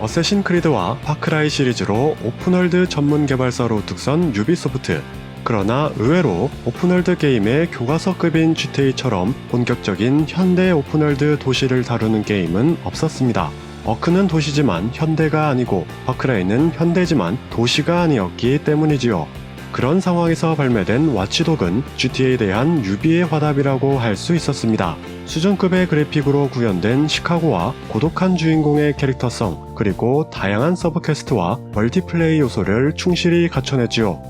어쌔신 크리드와 파크라이 시리즈로 오픈월드 전문 개발사로 득선 유비소프트. 그러나 의외로 오픈월드 게임의 교과서급인 GTA처럼 본격적인 현대 오픈월드 도시를 다루는 게임은 없었습니다. 어크는 도시지만 현대가 아니고 파크라이는 현대지만 도시가 아니었기 때문이지요. 그런 상황에서 발매된 와치독은 GTA에 대한 유비의 화답이라고 할 수 있었습니다. 수준급의 그래픽으로 구현된 시카고와 고독한 주인공의 캐릭터성, 그리고 다양한 서브퀘스트와 멀티플레이 요소를 충실히 갖춰냈지요.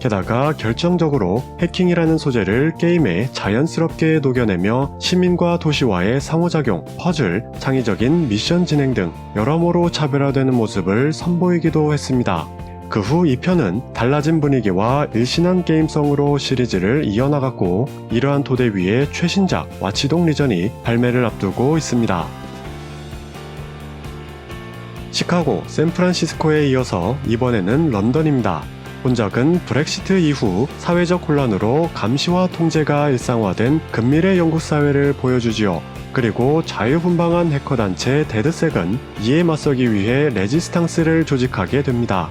게다가 결정적으로 해킹이라는 소재를 게임에 자연스럽게 녹여내며 시민과 도시와의 상호작용, 퍼즐, 창의적인 미션 진행 등 여러모로 차별화되는 모습을 선보이기도 했습니다. 그 후 2편은 달라진 분위기와 일신한 게임성으로 시리즈를 이어나갔고 이러한 토대 위에 최신작 와치독 리전이 발매를 앞두고 있습니다. 시카고, 샌프란시스코에 이어서 이번에는 런던입니다. 본작은 브렉시트 이후 사회적 혼란으로 감시와 통제가 일상화된 근미래 영국 사회를 보여주지요. 그리고 자유분방한 해커단체 데드색은 이에 맞서기 위해 레지스탕스를 조직하게 됩니다.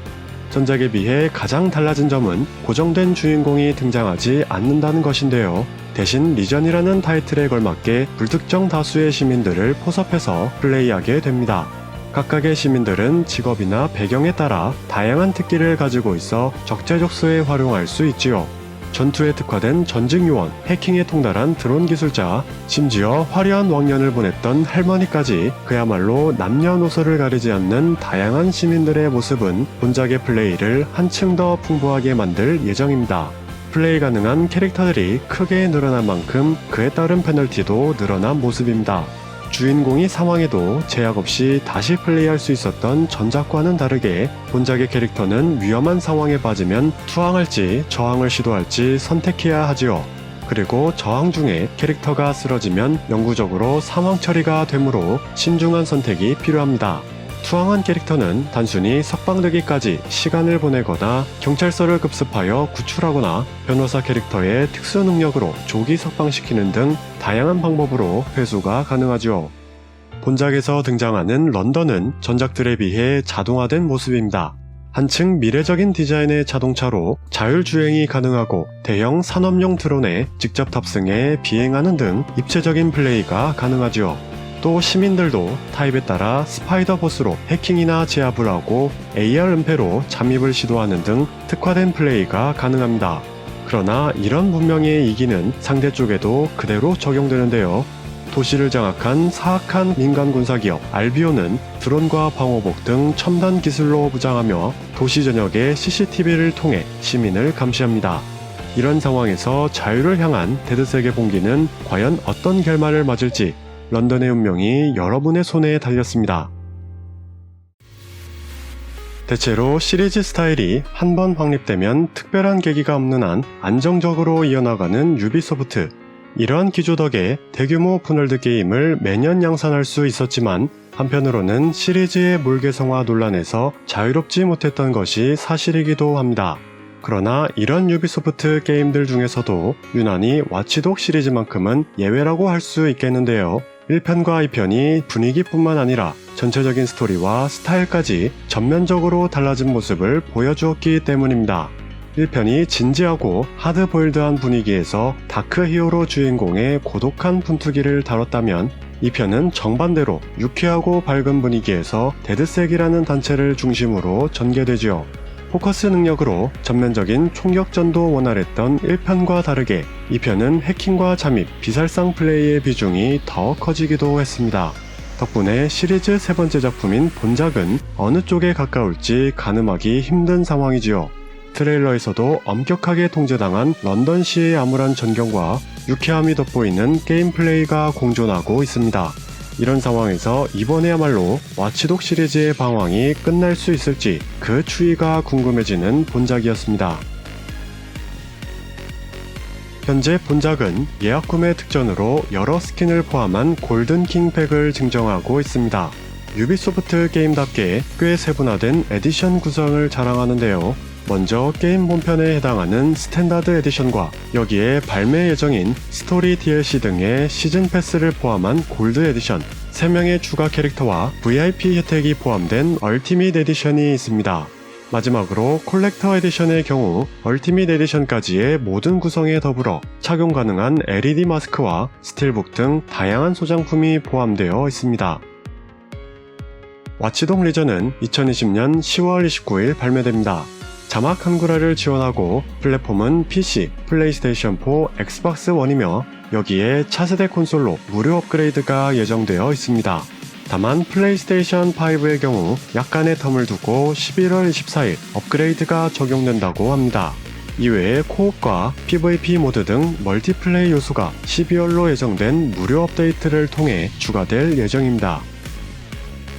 전작에 비해 가장 달라진 점은 고정된 주인공이 등장하지 않는다는 것인데요. 대신 리전이라는 타이틀에 걸맞게 불특정 다수의 시민들을 포섭해서 플레이하게 됩니다. 각각의 시민들은 직업이나 배경에 따라 다양한 특기를 가지고 있어 적재적소에 활용할 수 있지요. 전투에 특화된 전직 요원, 해킹에 통달한 드론 기술자, 심지어 화려한 왕년을 보냈던 할머니까지 그야말로 남녀노소를 가리지 않는 다양한 시민들의 모습은 본작의 플레이를 한층 더 풍부하게 만들 예정입니다. 플레이 가능한 캐릭터들이 크게 늘어난 만큼 그에 따른 페널티도 늘어난 모습입니다. 주인공이 사망해도 제약 없이 다시 플레이할 수 있었던 전작과는 다르게 본작의 캐릭터는 위험한 상황에 빠지면 투항할지 저항을 시도할지 선택해야 하지요. 그리고 저항 중에 캐릭터가 쓰러지면 영구적으로 사망 처리가 되므로 신중한 선택이 필요합니다. 투항한 캐릭터는 단순히 석방되기까지 시간을 보내거나 경찰서를 급습하여 구출하거나 변호사 캐릭터의 특수 능력으로 조기 석방시키는 등 다양한 방법으로 회수가 가능하죠. 본작에서 등장하는 런던은 전작들에 비해 자동화된 모습입니다. 한층 미래적인 디자인의 자동차로 자율주행이 가능하고 대형 산업용 드론에 직접 탑승해 비행하는 등 입체적인 플레이가 가능하지요. 또 시민들도 타입에 따라 스파이더 보스로 해킹이나 제압을 하고 AR 은폐로 잠입을 시도하는 등 특화된 플레이가 가능합니다. 그러나 이런 문명의 이기는 상대 쪽에도 그대로 적용되는데요. 도시를 장악한 사악한 민간 군사기업 알비오는 드론과 방호복 등 첨단 기술로 무장하며 도시 전역의 CCTV를 통해 시민을 감시합니다. 이런 상황에서 자유를 향한 데드색의 봉기는 과연 어떤 결말을 맞을지 런던의 운명이 여러분의 손에 달렸습니다. 대체로 시리즈 스타일이 한 번 확립되면 특별한 계기가 없는 한 안정적으로 이어나가는 유비소프트. 이러한 기조 덕에 대규모 오픈월드 게임을 매년 양산할 수 있었지만 한편으로는 시리즈의 몰개성화 논란에서 자유롭지 못했던 것이 사실이기도 합니다. 그러나 이런 유비소프트 게임들 중에서도 유난히 와치독 시리즈만큼은 예외라고 할 수 있겠는데요. 1편과 2편이 분위기뿐만 아니라 전체적인 스토리와 스타일까지 전면적으로 달라진 모습을 보여주었기 때문입니다. 1편이 진지하고 하드보일드한 분위기에서 다크 히어로 주인공의 고독한 분투기를 다뤘다면 2편은 정반대로 유쾌하고 밝은 분위기에서 데드색이라는 단체를 중심으로 전개되지요. 포커스 능력으로 전면적인 총격전도 원활했던 1편과 다르게 2편은 해킹과 잠입, 비살상 플레이의 비중이 더 커지기도 했습니다. 덕분에 시리즈 세 번째 작품인 본작은 어느 쪽에 가까울지 가늠하기 힘든 상황이지요. 트레일러에서도 엄격하게 통제당한 런던시의 암울한 전경과 유쾌함이 돋보이는 게임 플레이가 공존하고 있습니다. 이런 상황에서 이번에야말로 와치독 시리즈의 방황이 끝날 수 있을지 그 추이가 궁금해지는 본작이었습니다. 현재 본작은 예약 구매 특전으로 여러 스킨을 포함한 골든 킹 팩을 증정하고 있습니다. 유비소프트 게임답게 꽤 세분화된 에디션 구성을 자랑하는데요. 먼저 게임 본편에 해당하는 스탠다드 에디션과 여기에 발매 예정인 스토리 DLC 등의 시즌 패스를 포함한 골드 에디션, 3명의 추가 캐릭터와 VIP 혜택이 포함된 얼티밋 에디션이 있습니다. 마지막으로 콜렉터 에디션의 경우 얼티밋 에디션까지의 모든 구성에 더불어 착용 가능한 LED 마스크와 스틸북 등 다양한 소장품이 포함되어 있습니다. 와치동 리전은 2020년 10월 29일 발매됩니다. 자막 한글화를 지원하고 플랫폼은 PC, 플레이스테이션 4, 엑스박스 1이며 여기에 차세대 콘솔로 무료 업그레이드가 예정되어 있습니다. 다만 플레이스테이션 5의 경우 약간의 텀을 두고 11월 24일 업그레이드가 적용된다고 합니다. 이외에 코옵과 PVP 모드 등 멀티플레이 요소가 12월로 예정된 무료 업데이트를 통해 추가될 예정입니다.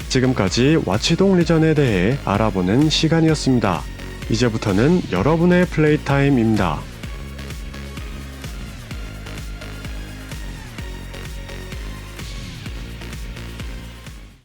지금까지 와치동 리전에 대해 알아보는 시간이었습니다. 이제부터는 여러분의 플레이 타임입니다.